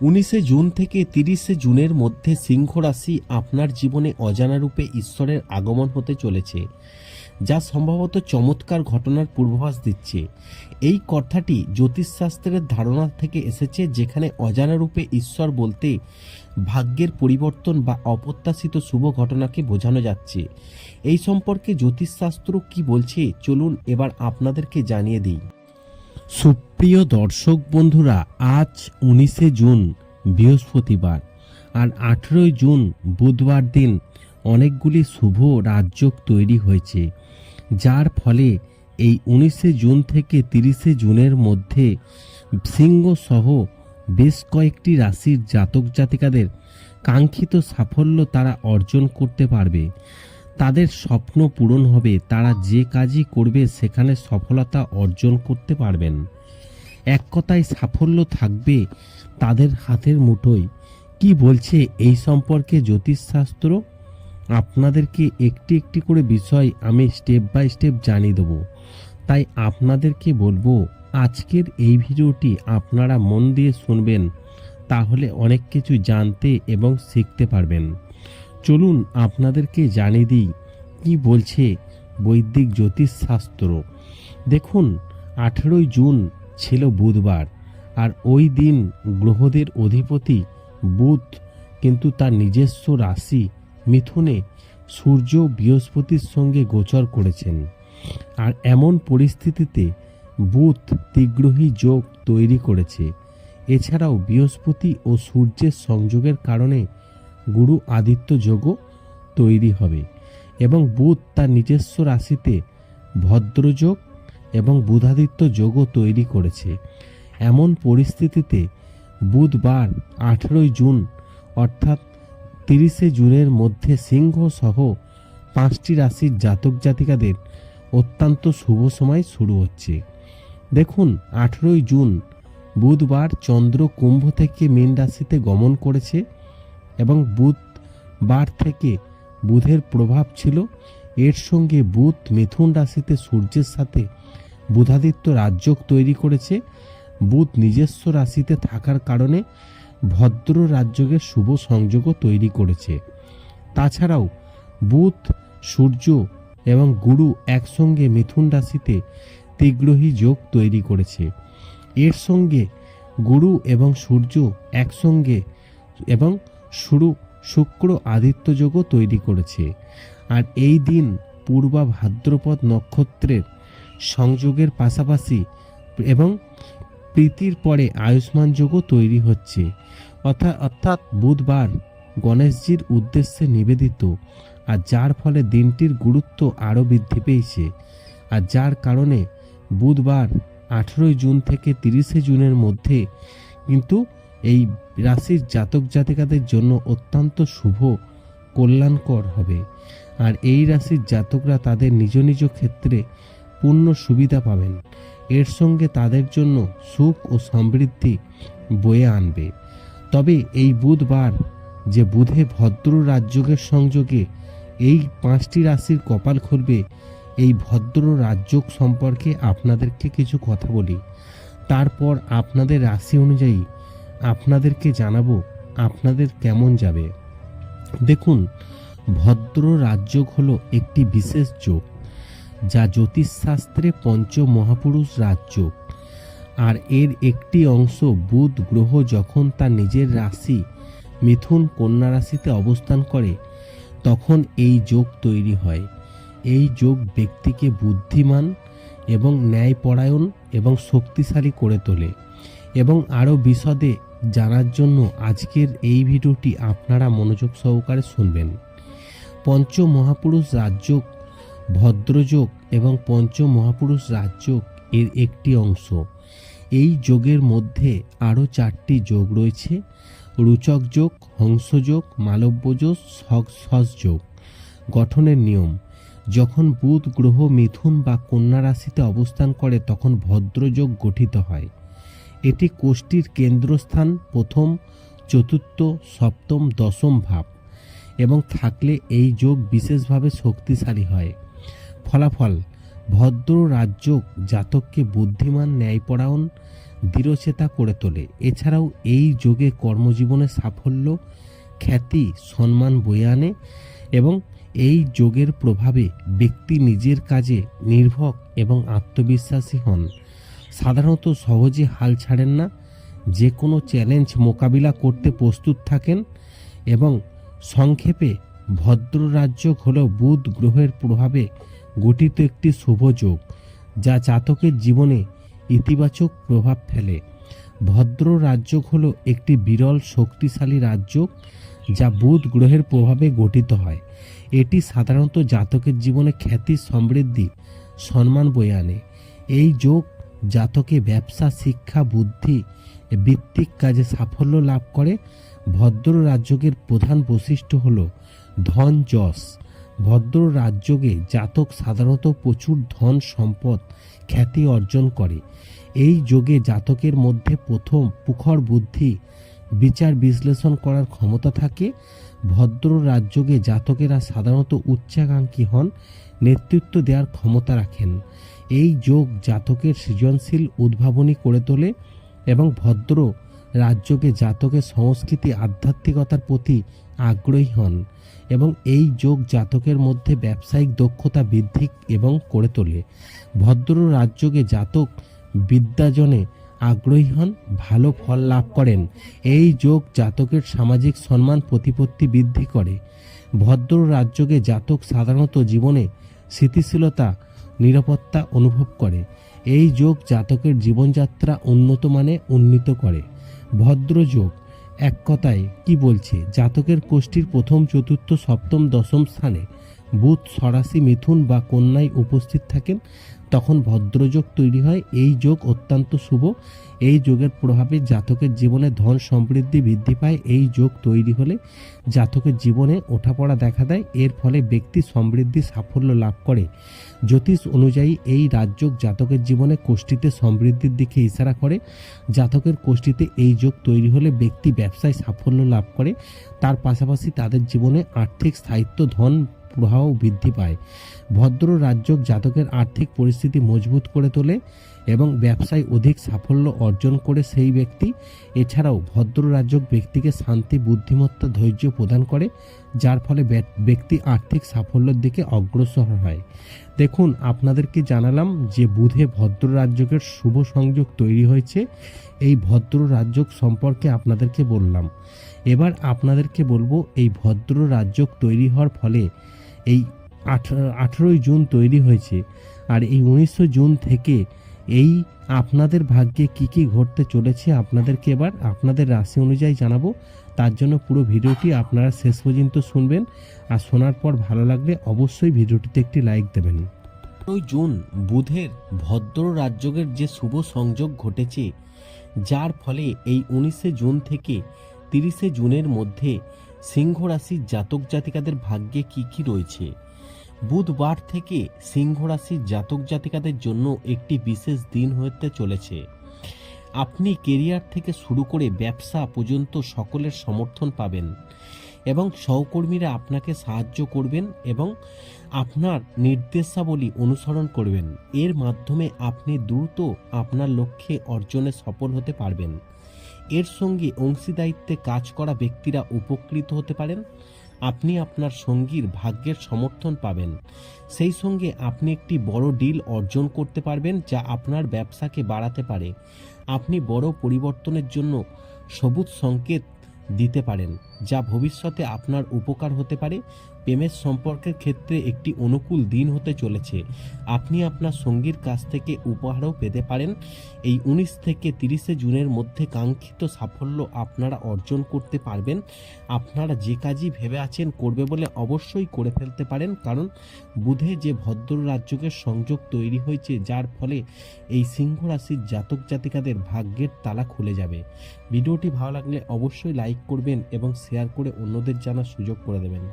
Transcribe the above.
উনিশে জুন থেকে তিরিশে জুনের মধ্যে সিংহ রাশি আপনার জীবনে অজানা রূপে ঈশ্বরের আগমন হতে চলেছে, যা সম্ভবত চমৎকার ঘটনার পূর্বাভাস দিচ্ছে। এই কথাটি জ্যোতিষশাস্ত্রের ধারণা থেকে এসেছে, যেখানে অজানা রূপে ঈশ্বর বলতে ভাগ্যের পরিবর্তন বা অপ্রত্যাশিত শুভ ঘটনাকে বোঝানো যাচ্ছে। এই সম্পর্কে জ্যোতিষশাস্ত্র কি বলছে, চলুন এবার আপনাদেরকে জানিয়ে দিই। সুপ্রিয় দর্শক বন্ধুরা, আজ উনিশে জুন, বৃহস্পতিবার, আর আঠেরোই জুন, বুধবার দিন অনেকগুলি শুভ রাজযোগ তৈরি হয়েছে, যার ফলে এই উনিশে জুন থেকে তিরিশে জুনের মধ্যে সিংহ সহ বেশ কয়েকটি রাশির জাতক জাতিকাদের কাঙ্ক্ষিত সাফল্য তারা অর্জন করতে পারবে। তাদের স্বপ্ন পূরণ হবে, তারা যে কাজই করবে সেখানে সফলতা অর্জন করতে পারবেন। এক কথায় সাফল্য থাকবে তাদের হাতের মুঠোয়। কি বলছে এই সম্পর্কে জ্যোতিষশাস্ত্র? আপনাদেরকে একটি একটি করে বিষয় আমি স্টেপ বাই স্টেপ জানিয়ে দেবো। তাই আপনাদেরকে বলব, আজকের এই ভিডিওটি আপনারা মন দিয়ে শুনবেন, তাহলে অনেক কিছু জানতে এবং শিখতে পারবেন। চলুন আপনাদেরকে জানিয়ে দিই কি বলছে বৈদিক জ্যোতিষশাস্ত্র। দেখুন, আঠেরোই জুন ছিল বুধবার, আর ওই দিন গ্রহদের অধিপতি বুধ কিন্তু তার নিজস্ব রাশি মিথুনে সূর্য বৃহস্পতির সঙ্গে গোচর করেছেন। আর এমন পরিস্থিতিতে বুধ তিগ্রহী যোগ তৈরি করেছে। এছাড়াও বৃহস্পতি ও সূর্যের সংযোগের কারণে গুরু আদিত্য যোগও তৈরি হবে এবং বুধ তার নিজস্ব রাশিতে ভদ্রযোগ এবং বুধাদিত্য যোগও তৈরি করেছে। এমন পরিস্থিতিতে বুধবার আঠেরোই জুন, অর্থাৎ তিরিশে জুনের মধ্যে সিংহ সহ পাঁচটি রাশির জাতক জাতিকাদের অত্যন্ত শুভ সময় শুরু হচ্ছে। দেখুন, আঠেরোই জুন বুধবার চন্দ্র কুম্ভ থেকে মীন রাশিতে গমন করেছে। এবং বুধবার থেকে বুধের প্রভাব ছিল। এর সঙ্গে বুধ মিথুন রাশিতে সূর্যের সাথে বুধাদিত্য রাজযোগ তৈরি করেছে। বুধ নিজস্ব রাশিতে থাকার কারণে ভদ্র রাজযোগের শুভ সংযোগও তৈরি করেছে। তাছাড়াও বুধ, সূর্য এবং গুরু একসঙ্গে মিথুন রাশিতে তিগ্রহী যোগ তৈরি করেছে। এর সঙ্গে গুরু এবং সূর্য একসঙ্গে এবং শুরু শুক্র আদিত্য যোগও তৈরি করেছে। আর এই দিন পূর্বা ভাদ্রপদ নক্ষত্রের সংযোগের পাশাপাশি এবং প্রীতির পরে আয়ুষ্মান যোগও তৈরি হচ্ছে। অর্থাৎ অর্থাৎ বুধবার গণেশজির উদ্দেশ্যে নিবেদিত। আর যার ফলে দিনটির গুরুত্ব আরও বৃদ্ধি পেয়েছে। আর যার কারণে বুধবার আঠেরোই জুন থেকে তিরিশে জুনের মধ্যে কিন্তু এই রাশির জাতক জাতিকাদের জন্য অত্যন্ত শুভ, কল্যাণকর হবে। আর এই রাশির জাতকরা তাদের নিজ নিজ ক্ষেত্রে পূর্ণ সুবিধা পাবেন। এর সঙ্গে তাদের জন্য সুখ ও সমৃদ্ধি বয়ে আনবে। তবে এই বুধবার যে বুধে ভদ্র রাজযোগের সংযোগে এই পাঁচটি রাশির কপাল খুলবে, এই ভদ্র রাজযোগ সম্পর্কে আপনাদেরকে কিছু কথা বলি। তারপর আপনাদের রাশি অনুযায়ী আপনাদেরকে জানাব আপনাদের কেমন যাবে। দেখুন, ভদ্র রাজযোগ হলো একটি বিশেষ যোগ, যা জ্যোতিষশাস্ত্রে পঞ্চ মহাপুরুষ রাজযোগ। আর এর একটি অংশ বুধ গ্রহ যখন তার নিজের রাশি মিথুন কন্যা রাশিতে অবস্থান করে, তখন এই যোগ তৈরি হয়। এই যোগ ব্যক্তিকে বুদ্ধিমান এবং ন্যায়পরায়ণ এবং শক্তিশালী করে তোলে এবং আরও বিশদে জানার জন্য আজকের এই ভিডিওটি আপনারা মনোযোগ সহকারে শুনবেন। পঞ্চ মহাপুরুষ রাজযোগ, ভদ্রযোগ এবং পঞ্চ মহাপুরুষ রাজযোগ এর একটি অংশ। এই যোগের মধ্যে আরও চারটি যোগ রয়েছে। রুচক যোগ, হংসযোগ, মালব্যযোগ সহযোগ গঠনের নিয়ম, যখন বুধ গ্রহ মিথুন বা কন্যা রাশিতে অবস্থান করে, তখন ভদ্রযোগ গঠিত হয়। এটি কোষ্ঠীর কেন্দ্রস্থান প্রথম, চতুর্থ, সপ্তম, দশম ভাব এবং থাকলে এই যোগ বিশেষভাবে শক্তিশালী হয়। ফলাফল, ভদ্র রাজযোগ জাতককে বুদ্ধিমান, ন্যায়পরায়ণ দৃঢ়চেতা করে তোলে। এছাড়াও এই যোগে কর্মজীবনে সাফল্য, খ্যাতি, সম্মান বয়ে আনে এবং এই যোগের প্রভাবে ব্যক্তি নিজের কাজে নির্ভর এবং আত্মবিশ্বাসী হন। সাধারণত সহজে হাল ছাড়েন না। যে কোনো চ্যালেঞ্জ মোকাবিলা করতে প্রস্তুত থাকেন এবং সংক্ষেপে ভদ্র রাজ্য হল বুধ গ্রহের প্রভাবে গঠিত একটি শুভ যোগ, যা জাতকের জীবনে ইতিবাচক প্রভাব ফেলে। ভদ্র রাজ্য হল একটি বিরল শক্তিশালী রাজ্য, যা বুধ গ্রহের প্রভাবে গঠিত হয়। এটি সাধারণত জাতকের জীবনে খ্যাতি, সমৃদ্ধি, সম্মান বয়ে আনে। এই যোগ জাতকে ব্যবসা, শিক্ষা, বুদ্ধি, ভিত্তিক কাজে সাফল্য লাভ করে। ভদ্র রাজ্যকের প্রধান বৈশিষ্ট্য হল ধন যশ। ভদ্র রাজ্যকে জাতক সাধারণত প্রচুর ধন, সম্পদ, খ্যাতি অর্জন করে। এই যোগে জাতকের মধ্যে প্রথম পুখর বুদ্ধি বিচার বিশ্লেষণ করার ক্ষমতা থাকে। ভদ্র রাজ্যকে জাতকেরা সাধারণত উচ্চাকাঙ্ক্ষী হন, নেতৃত্ব দেওয়ার ক্ষমতা রাখেন। এই যোগ জাতকের সৃজনশীল উদ্ভাবনী করে তোলে এবং ভদ্র রাজ্যকে জাতকের সংস্কৃতি আধ্যাত্মিকতার প্রতি আগ্রহী হন এবং এই যোগ জাতকের মধ্যে ব্যবসায়িক দক্ষতা বৃদ্ধি এবং করে তোলে। ভদ্র রাজ্যকে জাতক বিদ্যাজনে আগ্রহী হন, ভালো ফল লাভ করেন। এই যোগ জাতকের সামাজিক সম্মান প্রতিপত্তি বৃদ্ধি করে। ভদ্র রাজ্যকে জাতক সাধারণত জীবনে স্থিতিশীলতা, নিরাপত্তা অনুভব করে। এই যোগ জাতকের জীবনযাত্রা উন্নত মানে উন্নীত করে। ভদ্র যোগ, এক কথায় কি বলছে? জাতকের কোষ্ঠীর প্রথম, চতুর্থ, সপ্তম, দশম স্থানে বুধ, সরাসি, মিথুন বা কন্যায় উপস্থিত থাকেন, তখন ভদ্রযোগ তৈরি হয়। এই যোগ অত্যন্ত শুভ। এই যোগের প্রভাবে জাতকের জীবনে ধন সমৃদ্ধি বৃদ্ধি পায়। এই যোগ তৈরি হলে জাতকের জীবনে ওঠাপড়া দেখা দেয়। এর ফলে ব্যক্তি সমৃদ্ধি, সাফল্য লাভ করে। জ্যোতিষ অনুযায়ী এই রাজযোগ জাতকের জীবনে কোষ্ঠীতে সমৃদ্ধির দিকে ইশারা করে। জাতকের কোষ্ঠীতে এই যোগ তৈরি হলে ব্যক্তি ব্যবসায় সাফল্য লাভ করে। তার পাশাপাশি তাদের জীবনে আর্থিক, স্থায়িত্ব, ধন প্রবাহ বৃদ্ধি পায়। ভদ্র রাজ্যক জাতকের আর্থিক পরিস্থিতি মজবুত করে তোলে এবং ব্যবসায় অধিক সাফল্য অর্জন করে সেই ব্যক্তি। এছাড়াও ভদ্র রাজ্যক ব্যক্তিকে শান্তি, বুদ্ধিমত্তা, ধৈর্য প্রদান করে, যার ফলে ব্যক্তি আর্থিক সাফল্যের দিকে অগ্রসর হয়। দেখুন আপনাদেরকে জানালাম যে বুধে ভদ্র রাজ্যকের শুভ সংযোগ তৈরি হয়েছে? এই ভদ্র রাজ্যক সম্পর্কে আপনাদেরকে বললাম। এবার আপনাদেরকে বলব, এই ভদ্র রাজ্যক তৈরি হওয়ার ফলে এই আঠেরোই জুন তৈরি হয়েছে। আর এই উনিশশো জুন থেকে এই আপনাদের ভাগ্যে কি কি ঘটতে চলেছে আপনাদেরকে এবার আপনাদের রাশি অনুযায়ী জানাব। তার জন্য পুরো ভিডিওটি আপনারা শেষ পর্যন্ত শুনবেন। আর শোনার পর ভালো লাগলে অবশ্যই ভিডিওটিতে একটি লাইক দেবেন। ওই জুন বুধের ভদ্র রাজ্যের যে শুভ সংযোগ ঘটেছে, যার ফলে এই উনিশে জুন থেকে তিরিশে জুনের মধ্যে সিংহ রাশির জাতক জাতিকাদের ভাগ্যে কি কি রয়েছে? বুধবার থেকে সিংহ রাশির জাতক জাতিকাদের জন্য একটি বিশেষ দিন হতে চলেছে। আপনি কেরিয়ার থেকে শুরু করে ব্যবসা পর্যন্ত সকলের সমর্থন পাবেন এবং সহকর্মীরা আপনাকে সাহায্য করবেন এবং আপনার নির্দেশাবলী অনুসরণ করবেন। এর মাধ্যমে আপনি দ্রুত আপনার লক্ষ্যে অর্জনে সফল হতে পারবেন। এর সঙ্গে অংশীদায়িত্বে কাজ করা ব্যক্তিরা উপকৃত হতে পারেন। আপনি আপনার সঙ্গীর ভাগ্যের সমর্থন পাবেন। সেই সঙ্গে আপনি একটি বড় ডিল অর্জন করতে পারবেন যা আপনার ব্যবসাকে বাড়াতে পারে। আপনি বড় পরিবর্তনের জন্য সবুজ সংকেত দিতে পারেন। যা ভবিষ্যতে আপনার উপকার হতে পারে। প্রেমের সম্পর্কের ক্ষেত্রে একটি অনুকূল দিন হতে চলেছে। আপনি আপনার সঙ্গীর কাছ থেকে উপহারও পেতে পারেন। এই উনিশ থেকে তিরিশে জুনের মধ্যে কাঙ্ক্ষিত সাফল্য আপনারা অর্জন করতে পারবেন। আপনারা যে কাজই ভেবে আছেন করবে বলে অবশ্যই করে ফেলতে পারেন। কারণ বুধে যে ভদ্র রাজ্যকের সংযোগ তৈরি হয়েছে, যার ফলে এই সিংহ রাশির জাতক জাতিকাদের ভাগ্যের তালা খুলে যাবে। ভিডিওটি ভালো লাগলে অবশ্যই লাইক করবেন এবং শেয়ার করে অন্যদের জানার সুযোগ করে দেবেন।